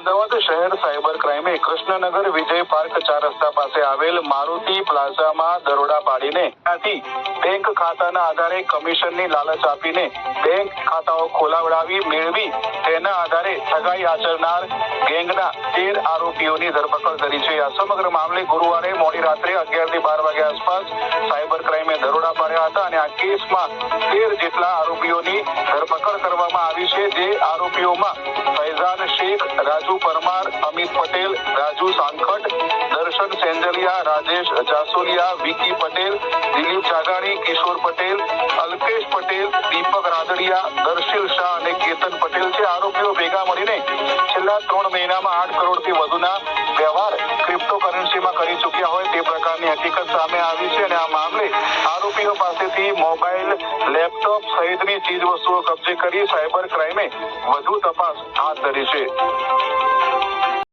શહેર સાયબર ક્રાઇમે કૃષ્ણનગર વિજય પાર્ક ચાર રસ્તા પાસે આવેલ મારુતિ પ્લાઝામાં દરોડા પાડીને ત્યાંથી બેંક ખાતાના આધારે કમિશનની લાલચ આપીને બેંક ખાતાઓ ખોલાવડાવી મેળવી, તેના આધારે ઠગાઈ આચરનાર ગેંગના તેર આરોપીઓની ધરપકડ કરી છે. આ સમગ્ર મામલે ગુરુવારે મોડી રાત્રે અગિયારથી બાર વાગ્યા આસપાસ સાયબર ક્રાઇમે દરોડા પાડ્યા હતા અને આ કેસમાં તેર જેટલા આરોપીઓની ધરપકડ કરવામાં આવી છે, જે આરોપીઓમાં ફૈઝાન રાજુ પરમાર, અમિત પટેલ, રાજુ સાંખટ, દર્શન સેંજલિયા, રાજેશ જાસોલિયા વિકી પટેલ, દિલીપ જાગાણી, કિશોર પટેલ અલ્પેશ પટેલ, દીપક રાદડિયા, દર્શિલ શાહ અને કેતન પટેલ છે. આરોપીઓ ભેગા મળીને છેલ્લા ત્રણ મહિનામાં આઠ કરોડથી વધુના વ્યવહાર ક્રિપ્ટોકરન્સીમાં કરી ચૂક્યા હોય તે પ્રકારની હકીકત સામે આવી છે અને આ આરોપીઓ પાસેથી મોબાઈલ, લેપટોપ સહિતની ચીજ વસ્તુઓ કબજે કરી સાયબર ક્રાઇમે વધુ તપાસ હાથ ધરી છે.